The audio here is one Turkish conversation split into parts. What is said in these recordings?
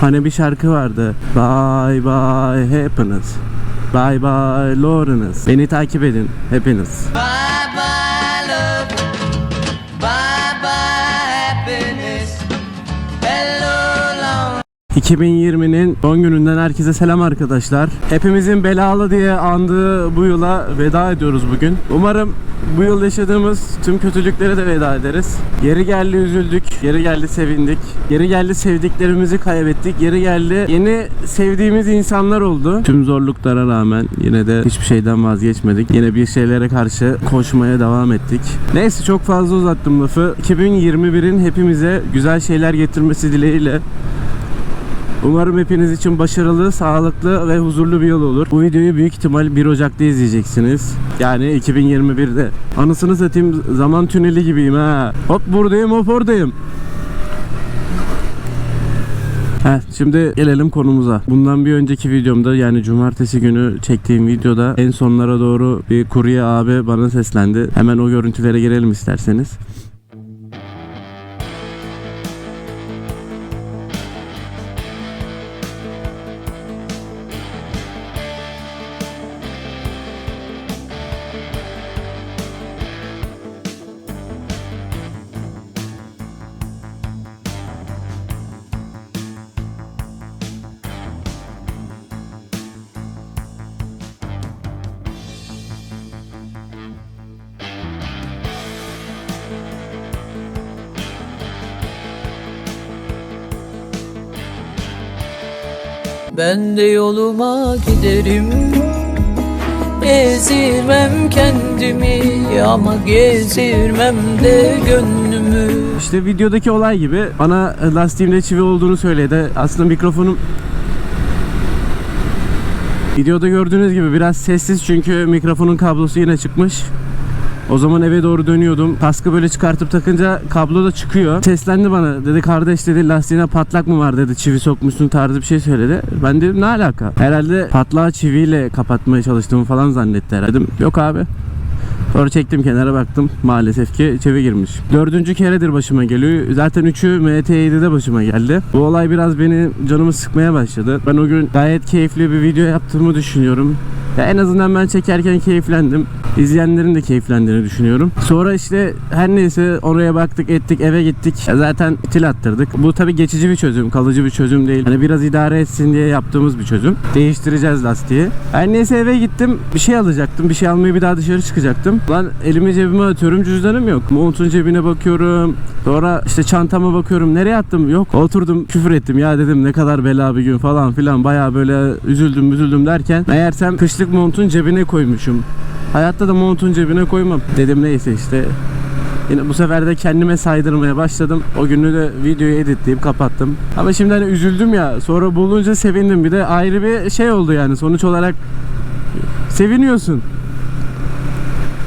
Hani bir şarkı vardı. Bye bye happiness. Bye bye Lawrence. Beni takip edin hepiniz. Bye 2020'nin son gününden herkese selam arkadaşlar. Hepimizin belalı diye andığı bu yıla veda ediyoruz bugün. Umarım bu yıl yaşadığımız tüm kötülüklere de veda ederiz. Yeri geldi üzüldük, yeri geldi sevindik, yeri geldi sevdiklerimizi kaybettik, yeri geldi yeni sevdiğimiz insanlar oldu. Tüm zorluklara rağmen yine de hiçbir şeyden vazgeçmedik. Yine bir şeylere karşı koşmaya devam ettik. Neyse çok fazla uzattım lafı. 2021'in hepimize güzel şeyler getirmesi dileğiyle Umarım hepiniz için başarılı, sağlıklı ve huzurlu bir yıl olur. Bu videoyu büyük ihtimal 1 Ocak'ta izleyeceksiniz. Yani 2021'de. Anısını satayım zaman tüneli gibiyim ha. Hop buradayım hop oradayım. Heh, şimdi gelelim konumuza. Bundan bir önceki videomda yani cumartesi günü çektiğim videoda en sonlara doğru bir kurye abi bana seslendi. Hemen o görüntülere girelim isterseniz. Ben de yoluma giderim Ezirmem kendimi ama gezirmem de gönlümü İşte videodaki olay gibi bana lastiğimde çivi olduğunu söyledi. Aslında mikrofonum Videoda gördüğünüz gibi biraz sessiz çünkü mikrofonun kablosu yine çıkmış. O zaman eve doğru dönüyordum. Kaskı böyle çıkartıp takınca kablo da çıkıyor. Seslendi bana. Dedi kardeş dedi lastiğine patlak mı var dedi. Çivi sokmuşsun tarzı bir şey söyledi. Ben dedim ne alaka? Herhalde patlağı çiviyle kapatmaya çalıştığımı falan zannetti herhalde. Dedim yok abi. Sonra çektim kenara baktım. Maalesef ki çivi girmiş. Dördüncü keredir başıma geliyor. Zaten üçü MT7'de başıma geldi. Bu olay biraz beni canımı sıkmaya başladı. Ben o gün gayet keyifli bir video yaptığımı düşünüyorum. Ya en azından ben çekerken keyiflendim. İzleyenlerin de keyiflendiğini düşünüyorum. Sonra işte her neyse oraya baktık ettik eve gittik. Ya zaten til attırdık. Bu tabi geçici bir çözüm. Kalıcı bir çözüm değil. Hani biraz idare etsin diye yaptığımız bir çözüm. Değiştireceğiz lastiği. Her neyse eve gittim. Bir şey alacaktım. Bir şey almaya bir daha dışarı çıkacaktım. Lan elimi cebime atıyorum. Cüzdanım yok. Montun cebine bakıyorum. Sonra işte çantama bakıyorum. Nereye attım? Yok. Oturdum küfür ettim. Ya dedim ne kadar bela bir gün falan filan. Baya böyle üzüldüm üzüldüm derken. Meğersem kışlık montun cebine koymuşum. Hayatta da montun cebine koymam. Dedim neyse işte. Yine bu sefer de kendime saydırmaya başladım. O günü de videoyu editleyip kapattım. Ama şimdi hani üzüldüm ya. Sonra bulunca sevindim. Bir de ayrı bir şey oldu yani. Sonuç olarak seviniyorsun.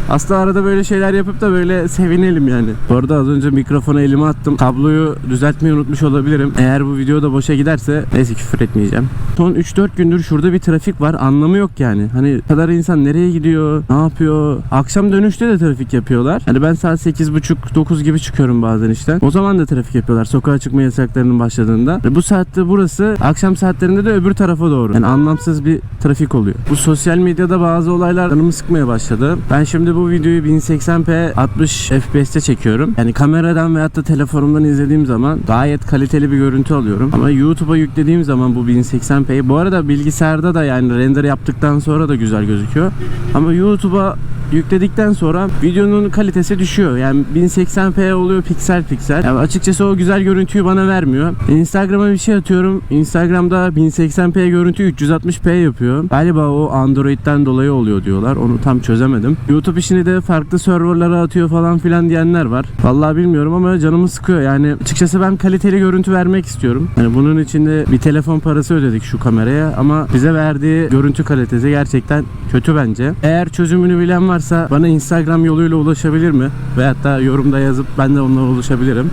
Aslında arada böyle şeyler yapıp da böyle sevinelim yani. Bu arada az önce mikrofonu elime attım. Kabloyu düzeltmeyi unutmuş olabilirim. Eğer bu video da boşa giderse neyse küfür etmeyeceğim. Son 3-4 gündür şurada bir trafik var. Anlamı yok yani. Hani kadar insan nereye gidiyor? Ne yapıyor? Akşam dönüşte de trafik yapıyorlar. Hani ben saat 8.30-9 gibi çıkıyorum bazen işten. O zaman da trafik yapıyorlar. Sokağa çıkma yasaklarının başladığında. Ve bu saatte burası akşam saatlerinde de öbür tarafa doğru. Yani anlamsız bir trafik oluyor. Bu sosyal medyada bazı olaylar canımı sıkmaya başladı. Ben şimdi bu videoyu 1080p 60 FPS'te çekiyorum. Yani kameradan veyahut da telefonumdan izlediğim zaman gayet kaliteli bir görüntü alıyorum. Ama YouTube'a yüklediğim zaman bu 1080p'yi bu arada bilgisayarda da yani render yaptıktan sonra da güzel gözüküyor. Ama YouTube'a yükledikten sonra videonun kalitesi düşüyor. Yani 1080p oluyor piksel piksel. Yani açıkçası o güzel görüntüyü bana vermiyor. Instagram'a bir şey atıyorum. Instagram'da 1080p görüntü 360p yapıyor. Galiba o Android'den dolayı oluyor diyorlar. Onu tam çözemedim. YouTube işini de farklı serverlara atıyor falan filan diyenler var. Vallahi bilmiyorum ama canımı sıkıyor. Yani açıkçası ben kaliteli görüntü vermek istiyorum. Yani bunun için de bir telefon parası ödedik şu kameraya ama bize verdiği görüntü kalitesi gerçekten kötü bence. Eğer çözümünü bilen varsa bana Instagram yoluyla ulaşabilir mi? Veyahut da yorumda yazıp ben de onunla ulaşabilirim.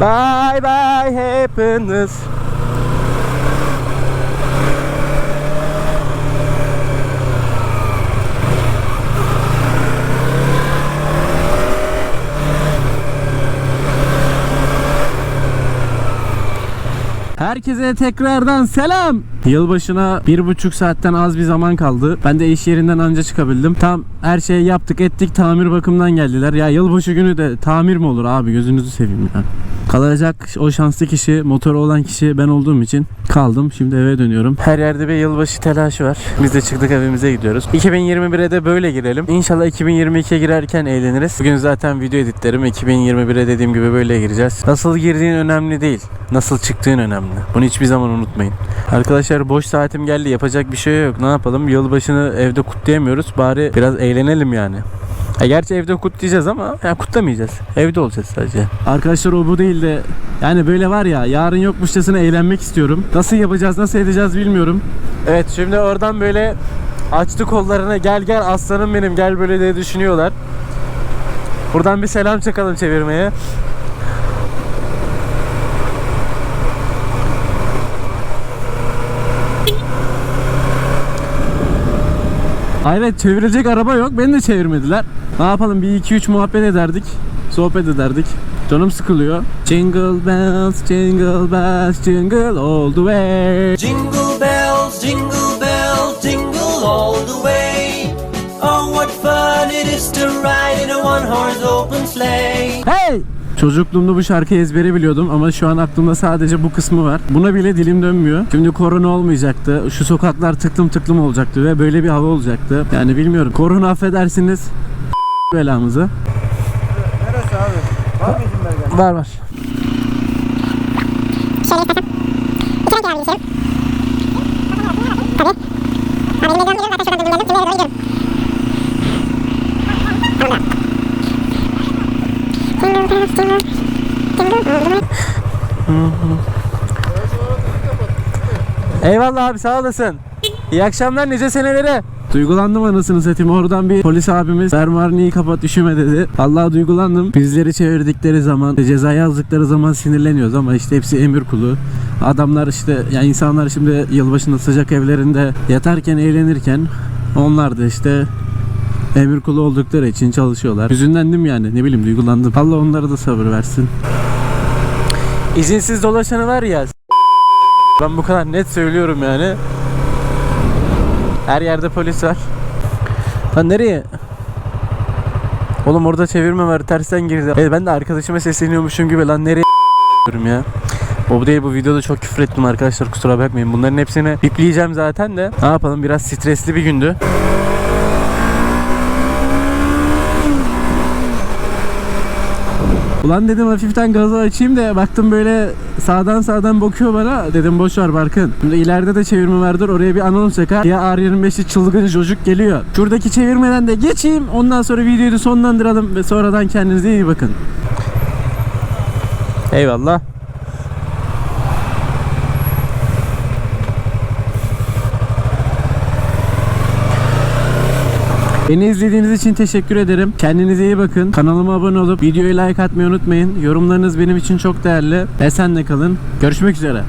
Bye bye hepiniz. Herkese tekrardan selam. Yılbaşına bir buçuk saatten az bir zaman kaldı. Ben de iş yerinden anca çıkabildim. Tam her şeyi yaptık ettik. Tamir bakımdan geldiler. Ya yılbaşı günü de tamir mi olur abi? Gözünüzü seveyim ya. Kalacak o şanslı kişi, motoru olan kişi ben olduğum için kaldım. Şimdi eve dönüyorum. Her yerde bir yılbaşı telaşı var. Biz de çıktık evimize gidiyoruz. 2021'e de böyle girelim. İnşallah 2022'ye girerken eğleniriz. Bugün zaten video editlerim. 2021'e dediğim gibi böyle gireceğiz. Nasıl girdiğin önemli değil. Nasıl çıktığın önemli. Bunu hiçbir zaman unutmayın. Arkadaşlar boş saatim geldi. Yapacak bir şey yok. Ne yapalım? Yılbaşını evde kutlayamıyoruz. Bari biraz eğlenelim yani. Ya gerçi evde kutlayacağız ama ya kutlamayacağız. Evde olacağız sadece. Arkadaşlar o bu değil de yani böyle var ya yarın yokmuşçasına eğlenmek istiyorum. Nasıl yapacağız, nasıl edeceğiz bilmiyorum. Evet şimdi oradan böyle açtı kollarına gel gel aslanım benim gel böyle diye düşünüyorlar. Buradan bir selam çakalım çevirmeye. Ay çevirecek araba yok. Beni de çevirmediler. Ne yapalım bir 2-3 muhabbet ederdik. Sohbet ederdik. Canım sıkılıyor. Jingle bells, jingle bells, jingle all the way. Jingle bells, jingle Çocukluğumda bu şarkıyı ezbere biliyordum ama şu an aklımda sadece bu kısmı var. Buna bile dilim dönmüyor. Şimdi korona olmayacaktı. Şu sokaklar tıklım tıklım olacaktı ve böyle bir hava olacaktı. Yani bilmiyorum. Korona affedersiniz belamızı. Neresi abi? Var mı izin belgen? Var var. Eyvallah abi sağ olasın. İyi akşamlar nice senelere. Duygulandım anasını satayım. Oradan bir polis abimiz fermuarını kapat üşüme dedi. Allah duygulandım. Bizleri çevirdikleri zaman, ceza yazdıkları zaman sinirleniyoruz ama işte hepsi emir kulu. Adamlar işte yani insanlar şimdi yılbaşında sıcak evlerinde yatarken eğlenirken onlar da işte emir kulu oldukları için çalışıyorlar. Hüzünlendim yani ne bileyim duygulandım. Allah onlara da sabır versin. İzinsiz dolaşanı var ya ben bu kadar net söylüyorum yani. Her yerde polis var. Lan nereye? Oğlum orada çevirme var tersten girdi. Evet, ben de arkadaşıma sesleniyormuşum gibi lan nereye diyorum ya. O değil bu videoda çok küfür ettim arkadaşlar kusura bakmayın. Bunların hepsini bipleyeceğim zaten de. Ne yapalım biraz stresli bir gündü. Ulan dedim hafiften gazı açayım da baktım böyle sağdan sağdan bakıyor bana. Dedim boş ver Barkın. Şimdi ileride de çevirme vardır. Oraya bir anons çakar. Ya R25'li çılgın çocuk geliyor. Şuradaki çevirmeden de geçeyim. Ondan sonra videoyu sonlandıralım ve sonradan kendinize iyi bakın. Eyvallah. Beni izlediğiniz için teşekkür ederim. Kendinize iyi bakın. Kanalıma abone olup videoyu like atmayı unutmayın. Yorumlarınız benim için çok değerli. Esenle kalın. Görüşmek üzere.